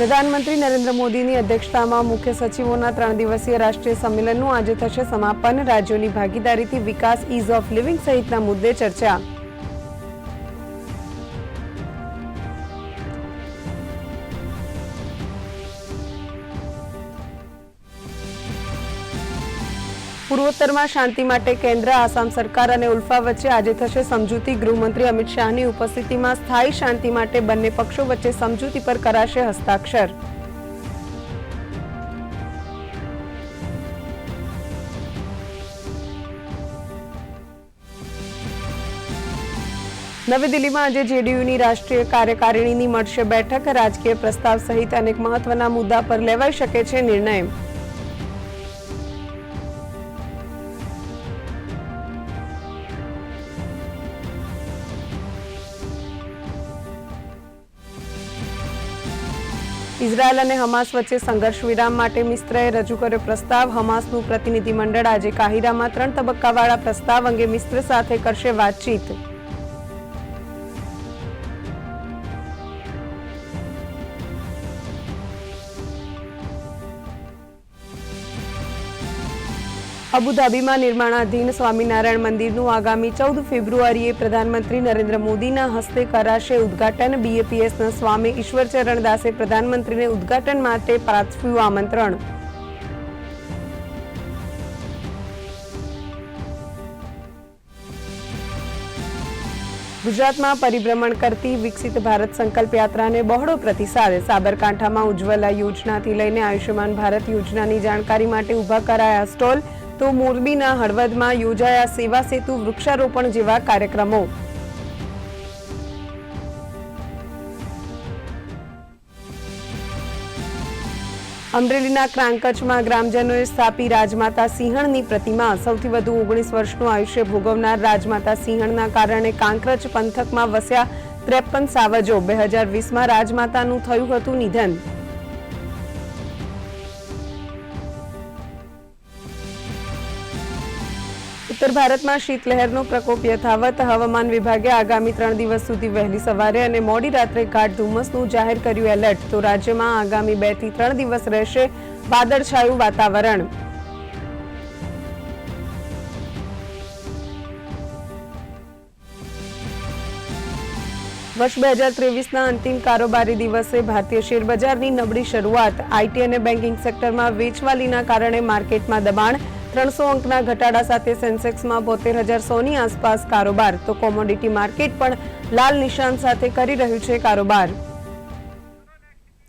પ્રધાનમંત્રી નરેન્દ્ર મોદીની અધ્યક્ષતામાં મુખ્ય સચિવોના ત્રણ દિવસીય રાષ્ટ્રીય સંમેલનનું આજે થશે સમાપન. રાજ્યોની ભાગીદારીથી વિકાસ ઇઝ ઓફ લિવિંગ સહિતના મુદ્દે ચર્ચા. પૂર્વોત્તરમાં શાંતિ માટે કેન્દ્ર, આસામ સરકાર અને ઉલ્ફા વચ્ચે આજે થશે સમજૂતી. ગૃહમંત્રી અમિત શાહની ઉપસ્થિતિમાં સ્થાયી શાંતિ માટે બંને પક્ષો વચ્ચે સમજૂતી પર કરાશે હસ્તાક્ષર. નવી દિલ્હીમાં આજે જેડીયુની રાષ્ટ્રીય કાર્યકારિણીની મળશે બેઠક. રાજકીય પ્રસ્તાવ સહિત અનેક મહત્વના મુદ્દા પર લેવાઈ શકે છે નિર્ણય. ઇઝરાયલ અને હમાસ વચ્ચે સંઘર્ષ વિરામ માટે મિસ્ત્રએ રજૂ કર્યો પ્રસ્તાવ. હમાસનું પ્રતિનિધિમંડળ આજે કાહિરામાં ત્રણ તબક્કાવાળા પ્રસ્તાવ અંગે મિસ્ત્ર સાથે કરશે વાતચીત. અબુધાબીમાં નિર્માણાધીન સ્વામિનારાયણ મંદિરનું આગામી ચૌદ ફેબ્રુઆરીએ પ્રધાનમંત્રી નરેન્દ્ર મોદીના હસ્તે કરાશે ઉદ્ઘાટન. બીએપીએસના સ્વામી ઈશ્વરચરણ દાસે પ્રધાનમંત્રીને ઉદ્ઘાટન માટે પાઠવ્યું આમંત્રણ. ગુજરાતમાં પરિભ્રમણ કરતી વિકસિત ભારત સંકલ્પ યાત્રાને બહોળો પ્રતિસાદ. સાબરકાંઠામાં ઉજ્જવલા યોજનાથી લઈને આયુષ્યમાન ભારત યોજનાની જાણકારી માટે ઊભા કરાયા સ્ટોલ. તો મોરબીના હળવદમાં યોજાયા સેવા સેતુ વૃક્ષારોપણ જેવા કાર્યક્રમો. અમરેલીના ક્રાંકચમાં ગ્રામજનોએ સ્થાપી રાજમાતા સિંહણની પ્રતિમા. સૌથી વધુ ઓગણીસ વર્ષનું આયુષ્ય ભોગવનાર રાજમાતા સિંહણના કારણે કાંકરચ પંથકમાં વસ્યા ત્રેપન સાવજો. બે હજાર વીસમાં રાજમાતાનું થયું હતું નિધન. ઉત્તર ભારતમાં શીતલહેરનો પ્રકોપ યથાવત. હવામાન વિભાગે આગામી ત્રણ દિવસ સુધી વહેલી સવારે અને મોડી રાત્રે ગાઢ ધુમ્મસનું જાહેર કર્યું એલર્ટ. તો રાજ્યમાં આગામી બેથી ત્રણ દિવસ રહેશે વાદળછાયું વાતાવરણ. વર્ષ બે હજાર ત્રેવીસના અંતિમ કારોબારી દિવસે ભારતીય શેરબજારની નબળી શરૂઆત. આઈટી અને બેન્કિંગ સેક્ટરમાં વેચવાલીના કારણે માર્કેટમાં દબાણ. ત્રણસો અંકના ઘટાડા સાથે સેન્સેક્સમાં બોતેર હજાર સોની આસપાસ કારોબાર. તો કોમોડિટી માર્કેટ પણ લાલ નિશાન સાથે કરી રહ્યું છે કારોબાર.